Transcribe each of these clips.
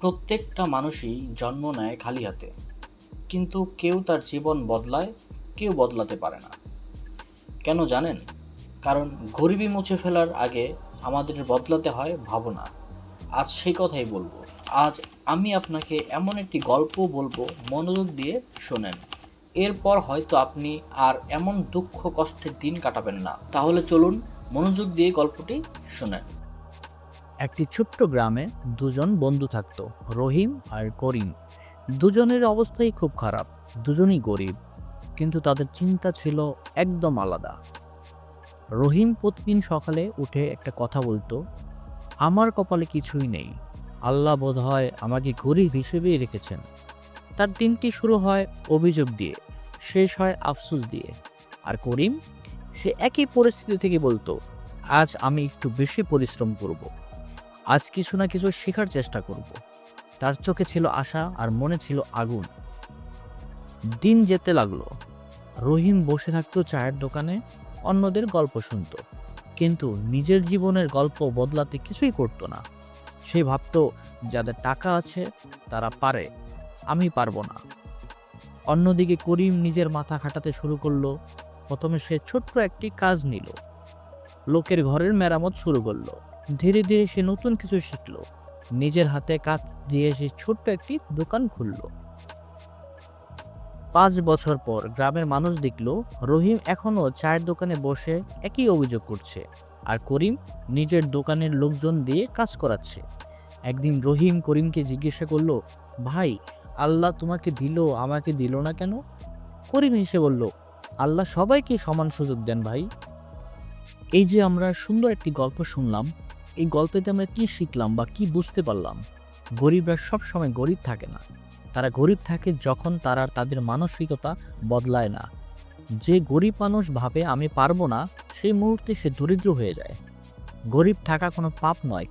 প্রত্যেকটা মানুষই জন্ম নেয় খালি হাতে। কিন্তু কেউ তার জীবন বদলায়, কেউ বদলাতে পারে না। কেন জানেন? কারণ গরিবি মুছে ফেলার আগে আমাদের বদলাতে হয় ভাবনা। আজ সেই কথাই বলব। আজ আমি আপনাকে এমন একটি গল্প বলব, মনোযোগ দিয়ে শোনেন। এরপর হয়তো আপনি আর এমন দুঃখ কষ্টের দিন কাটাবেন না। তাহলে চলুন মনোযোগ দিয়ে গল্পটি শোনেন। একটি ছোট্ট গ্রামে দুজন বন্ধু থাকতো, রহিম আর করিম। দুজনের অবস্থাই খুব খারাপ, দুজনই গরিব, কিন্তু তাদের চিন্তা ছিল একদম আলাদা। রহিম প্রতিদিন সকালে উঠে একটা কথা বলতো, আমার কপালে কিছুই নেই, আল্লাহ বোধহয় আমাকে গরিব হিসেবেই রেখেছেন। তার দিনটি শুরু হয় অভিযোগ দিয়ে, শেষ হয় আফসুস দিয়ে। আর করিম, সে একই পরিস্থিতি থেকে বলতো, আজ আমি একটু বেশি পরিশ্রম করব। আজ কিছু না কিছু শেখার চেষ্টা করব। তার চোখে ছিল আশা আর মনে ছিল আগুন। দিন যেতে লাগল। রহিম বসে থাকতো চায়ের দোকানে, অন্যদের গল্প শুনত। কিন্তু নিজের জীবনের গল্প বদলাতে কিছুই করতো না। সে ভাবতো, যাদের টাকা আছে, তারা পারে, আমি পারব না। অন্যদিকে করিম নিজের মাথা খাটাতে শুরু করল। প্রথমে সে ছোট্ট একটি কাজ নিল। লোকের ঘরের মেরামত শুরু করল। ধীরে ধীরে সে নতুন কিছু শিখলো। নিজের হাতে কাজ দিয়ে সে ছোট্ট একটি দোকান খুলল। পাঁচ বছর পর গ্রামের মানুষ দেখল, রহিম এখনও চায়ের দোকানে বসে একই অভিযোগ করছে আর করিম নিজের দোকানের লোকজন দিয়ে কাজ করাচ্ছে। একদিন রহিম করিমকে জিজ্ঞাসা করল, ভাই, আল্লাহ তোমাকে দিল, আমাকে দিল না কেন? করিম হেসে বলল, আল্লাহ সবাইকে সমান সুযোগ দেন ভাই। এই যে আমরা সুন্দর একটি গল্প শুনলাম, এই গল্পেতে আমরা কি শিখলাম বা কি বুঝতে পারলাম? গরিবরা সব সময় গরিব থাকে না। তারা গরিব থাকে যখন তারা তাদের মানসিকতা বদলায় না। যে গরিব মানুষ ভাবে আমি পারব না, সেই মুহূর্তে সে দরিদ্র হয়ে যায়। গরিব থাকা কোনো পাপ নয়।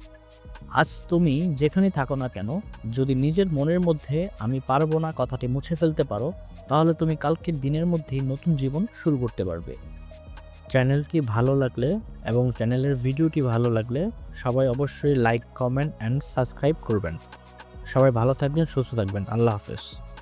আজ তুমি যেখানে থাকো না কেন, যদি নিজের মনের মধ্যে আমি পারব না কথাটি মুছে ফেলতে পারো, তাহলে তুমি কালকের দিনের মধ্যেই নতুন জীবন শুরু করতে পারবে। চ্যানেলটি ভালো লাগলে এবং চ্যানেলের ভিডিওটি ভালো লাগলে সবাই অবশ্যই লাইক, কমেন্ট অ্যান্ড সাবস্ক্রাইব করবেন। সবাই ভালো থাকবেন, সুস্থ থাকবেন। আল্লাহ হাফেজ।